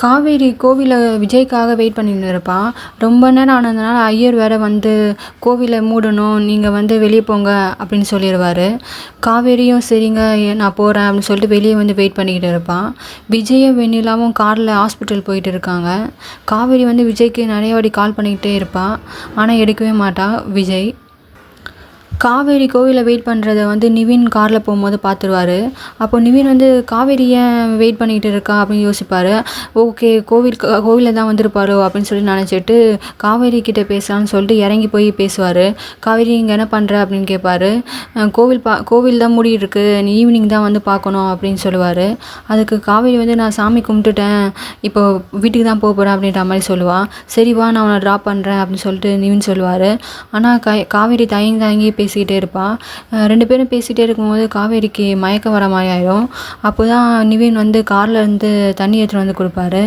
காவேரி கோவிலில் விஜய்க்காக வெயிட் பண்ணின்னு இருப்பாள் ரொம்ப நேரம் ஆனதுனால ஐயர் வேறு வந்து கோவிலை மூடணும் நீங்கள் வந்து வெளியே போங்க அப்படின்னு சொல்லிடுவார். காவேரியும் சரிங்க நான் போகிறேன் அப்படின்னு சொல்லிட்டு வெளியே வந்து வெயிட் பண்ணிக்கிட்டு இருப்பான் விஜயும் வெண்ணிலாவும் காரில் ஹாஸ்பிட்டல் போயிட்டு இருக்காங்க. காவேரி வந்து விஜய்க்கு நிறைய வாட்டி கால் பண்ணிக்கிட்டே இருப்பாள் ஆனால் எடுக்கவே மாட்டாள் விஜய். காவேரி கோவிலில் வெயிட் பண்ணுறத வந்து நிவின் காரில் போகும்போது பார்த்துருவாரு அப்போ நிவின் வந்து காவேரி ஏன் வெயிட் பண்ணிக்கிட்டு இருக்கா? அப்படின்னு யோசிப்பார். ஓகே கோவில் கோவிலில் தான் வந்திருப்பாரோ? அப்படின்னு சொல்லி நினச்சிட்டு காவேரி கிட்டே பேசலாம்னு சொல்லிட்டு இறங்கி போய் பேசுவார். காவேரி இங்கே என்ன பண்ணுற அப்படின்னு கேட்பாரு கோவில் பா கோவில் தான் மூடி இருக்கு. நீ ஈவினிங் தான் வந்து பார்க்கணும் அப்படின்னு சொல்லுவார். அதுக்கு காவேரி வந்து நான் சாமி கும்பிட்டுட்டேன். இப்போ வீட்டுக்கு தான் போக போகிறேன் அப்படின்ற மாதிரி சொல்லுவாள் சரி வா நான் உன்னை ட்ராப் பண்ணுறேன் அப்படின்னு சொல்லிட்டு நிவின் சொல்லுவார். ஆனால் காவேரி தயங்கி தயங்கி பேசிக்கிட்டே இருப்பாள் ரெண்டு பேரும் பேசிகிட்டே இருக்கும்போது காவேரிக்கு மயக்கம் வர மாதிரி ஆயிடும் அப்போ தான் நிவின் வந்து காரில் இருந்து தண்ணி எடுத்துகிட்டு வந்து கொடுப்பாரு.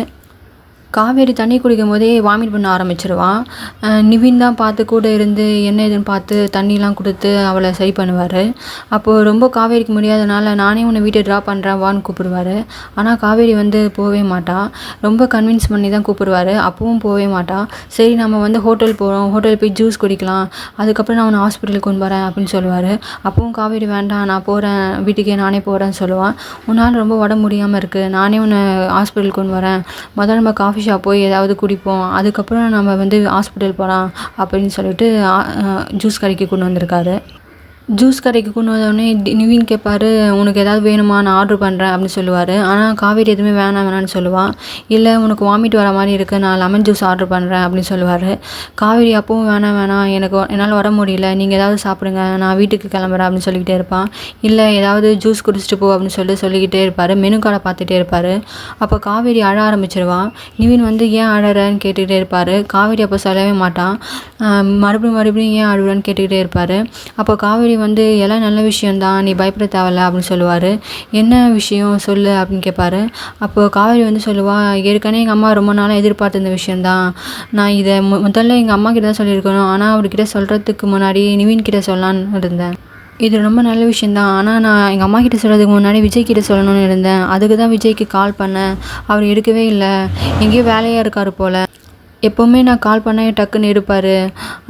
காவேரி தண்ணி குடிக்கும் போதே வாமிட் பண்ண ஆரம்பிச்சிருவான். நிவின் தான் பார்த்து கூட இருந்து என்ன ஏதுன்னு பார்த்து தண்ணிலாம் கொடுத்து அவளை சரி பண்ணுவார். அப்போது ரொம்ப காவேரிக்கு முடியாதனால நானே உன்னை வீட்டை ட்ராப் பண்ணுறேன் வான்னு கூப்பிடுவாரு. ஆனால் காவேரி வந்து போகவே மாட்டான் ரொம்ப கன்வின்ஸ் பண்ணி தான் கூப்பிடுவாரு. அப்பவும் போகவே மாட்டான் சரி நம்ம வந்து ஹோட்டல் போகிறோம் ஹோட்டல் போய் ஜூஸ் குடிக்கலாம். அதுக்கப்புறம் நான் உன்னை ஹாஸ்பிட்டலுக்கு கொண்டு வரேன் அப்படின்னு சொல்லுவார். அப்பவும் காவேரி வேண்டாம் நான் போகிறேன் வீட்டுக்கே நானே போகிறேன்னு சொல்லுவான். உன்னால் ரொம்ப உடம்பு முடியாமல் இருக்குது நானே உன்னை ஹாஸ்பிட்டலுக்கு கொண்டு வரேன். முதல்ல நம்ம காஃபி ஷாப் போய் ஏதாவது குடிப்போம். அதுக்கப்புறம் நம்ம வந்து ஹாஸ்பிட்டல் போகலாம் அப்படின்னு சொல்லிட்டு ஜூஸ் கடைக்கு கொண்டு வந்திருக்காரு. ஜூஸ் கடைக்கு கொண்டு வந்தோடனே நிவின் கேட்பாரு உனக்கு ஏதாவது வேணுமா? நான் ஆர்டர் பண்ணுறேன் அப்படின்னு சொல்லுவார். ஆனால் காவேரி எதுவுமே வேணாம் வேணாம்னு சொல்லுவான் இல்லை உனக்கு வாமிட் வர மாதிரி இருக்குது நான் லெமன் ஜூஸ் ஆர்டர் பண்ணுறேன் அப்படின்னு சொல்லுவார். காவேரி அப்பவும் வேணாம் வேணாம் எனக்கு என்னால் வர முடியல நீங்கள் ஏதாவது சாப்பிடுங்க நான் வீட்டுக்கு கிளம்புறேன் அப்படின்னு சொல்லிக்கிட்டே இருப்பான் இல்லை ஏதாவது ஜூஸ் குடிச்சிட்டு போ அப்படின்னு சொல்லிட்டு சொல்லிக்கிட்டே இருப்பார். மெனு கார்டை பார்த்துட்டே இருப்பார். அப்போ காவேரி அழ ஆரம்பிச்சிருவான் நிவின் வந்து ஏன் அழறன்னு கேட்டுக்கிட்டே இருப்பார். காவேரி அப்போ சொல்லவே மாட்டான் மறுபடியும் மறுபடியும் ஏன் அழுறன்னு கேட்டுக்கிட்டே இருப்பார். அப்போ காவேரி வந்து எல்லாம் நல்ல விஷயந்தான் நீ பயப்பட தேவையில்ல அப்படின்னு சொல்லுவார். என்ன விஷயம் சொல்லு அப்படின்னு கேட்பாரு அப்போது காவேரி வந்து சொல்லுவா ஏற்கனவே எங்கள் அம்மா ரொம்ப நாளாக எதிர்பார்த்த இந்த நான் இதை மு- முதல்ல எங்கள் அம்மா கிட்ட தான் சொல்லியிருக்கணும். ஆனால் அவர்கிட்ட சொல்கிறதுக்கு முன்னாடி நிவின் கிட்ட சொல்லலான்னு இருந்தேன். இது ரொம்ப நல்ல விஷயந்தான் ஆனால் நான் எங்கள் அம்மா கிட்ட சொல்கிறதுக்கு முன்னாடி விஜய் கிட்ட சொல்லணும்னு இருந்தேன். அதுக்கு தான் விஜய்க்கு கால் பண்ணேன். அவர் எடுக்கவே இல்லை. எங்கேயோ வேலையாக இருக்கார் போல். எப்போவுமே நான் கால் பண்ணால் டக்குன்னு எடுப்பார்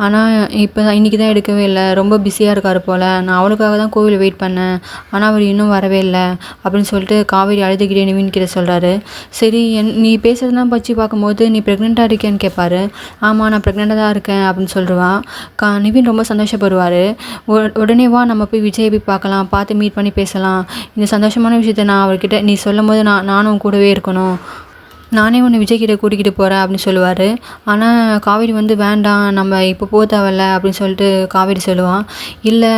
ஆனால் இப்போ தான் இன்றைக்கி தான் எடுக்கவே இல்லை. ரொம்ப பிஸியாக இருக்கார் போல். நான் அவளுக்காக தான் கோவிலில் வெயிட் பண்ணேன். ஆனால் அவர் இன்னும் வரவே இல்லை. அப்படின்னு சொல்லிட்டு காவேரி அழுதுகிட்டே நிமின்கிட்ட சொல்கிறாரு சரி என் நீ பேசுகிறதெல்லாம் பற்றி பார்க்கும்போது நீ ப்ரெக்னெண்ட்டாக இருக்கேன்னு கேட்பாரு ஆமாம் நான் ப்ரெக்னெண்ட்டாக தான் இருக்கேன் அப்படின்னு சொல்லிடுவான் கா நிவின் ரொம்ப சந்தோஷப்படுவார். உடனே வா நம்ம போய் விஜய் போய் பார்க்கலாம். பார்த்து மீட் பண்ணி பேசலாம். இந்த சந்தோஷமான விஷயத்த நான் அவர்கிட்ட நீ சொல்லும் போது நான் நானும் கூடவே இருக்கணும். நானே உன்னை விஜய்கிட்ட கூட்டிகிட்டு கூட்டிக்கிட்டு போகிறேன் அப்படின்னு சொல்லுவார். ஆனால் காவேரி வந்து வேண்டாம் நம்ம இப்போ போக தேவையில்ல அப்படின்னு சொல்லிட்டு காவேரி சொல்லுவான். இல்லை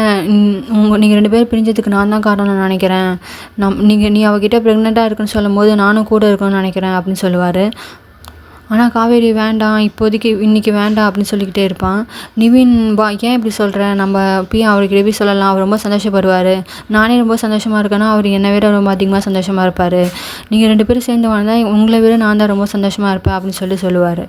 உங்கள் நீங்கள் ரெண்டு பேரும் பிரிஞ்சதுக்கு நான் தான் காரணம்னு நினைக்கிறேன். நம் நீங்கள் நீ அவகிட்ட ப்ரெக்னெண்ட்டாக இருக்குன்னு சொல்லும்போது நானும் கூட இருக்கணும்னு நினைக்கிறேன் அப்படின்னு சொல்லுவார். ஆனால் காவேரி வேண்டாம் இப்போதைக்கு இன்றைக்கி வேண்டாம் அப்படின்னு சொல்லிக்கிட்டே இருப்பான். நிவின் வா ஏன் இப்படி சொல்கிறேன் நம்ம போய் அவருக்கு போய் சொல்லலாம். அவர் ரொம்ப சந்தோஷப்படுவார். நானே ரொம்ப சந்தோஷமாக இருக்கேன்னா அவர் என்னை விட ரொம்ப அதிகமாக சந்தோஷமாக இருப்பார். நீங்கள் ரெண்டு பேரும் சேர்ந்து வாழ்ந்தால் உங்களை விட நான் தான் ரொம்ப சந்தோஷமாக இருப்பேன் அப்படின்னு சொல்லி சொல்லுவார்.